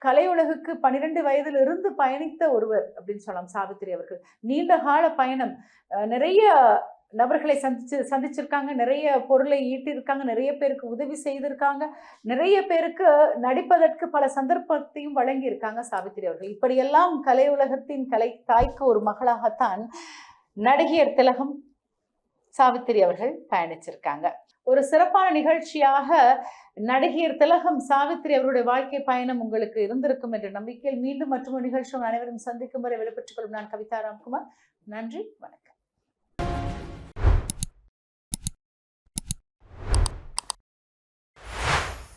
கலையுலகுக்கு பன்னிரெண்டு வயதில் இருந்து பயணித்த ஒருவர் அப்படின்னு சொல்லலாம் சாவித்திரி அவர்கள். நீண்ட கால பயணம். நிறைய நபர்களை சந்திச்சு சந்திச்சிருக்காங்க நிறைய பொருளை ஈட்டியிருக்காங்க நிறைய பேருக்கு உதவி செய்திருக்காங்க. நிறைய பேருக்கு நடிப்பதற்கு பல சந்தர்ப்பத்தையும் வழங்கியிருக்காங்க சாவித்திரி அவர்கள். இப்படியெல்லாம் கலையுலகத்தின் கலை தாய்க்கு ஒரு மகளாகத்தான் நடிகையர் திலகம் சாவித்திரி அவர்கள் பயணிச்சிருக்காங்க. ஒரு சிறப்பான நிகழ்ச்சியாக நடிகர் திலகம் சாவித்திரி அவருடைய வாழ்க்கை பயணம் உங்களுக்கு இருந்திருக்கும் என்ற நம்பிக்கையில் மீண்டும் மற்றொரு நிகழ்ச்சி அனைவரும் சந்திக்கும் வரை விடைபெற்றுக் கொள்ளும் நான் கவிதா ராம்குமார். நன்றி வணக்கம்.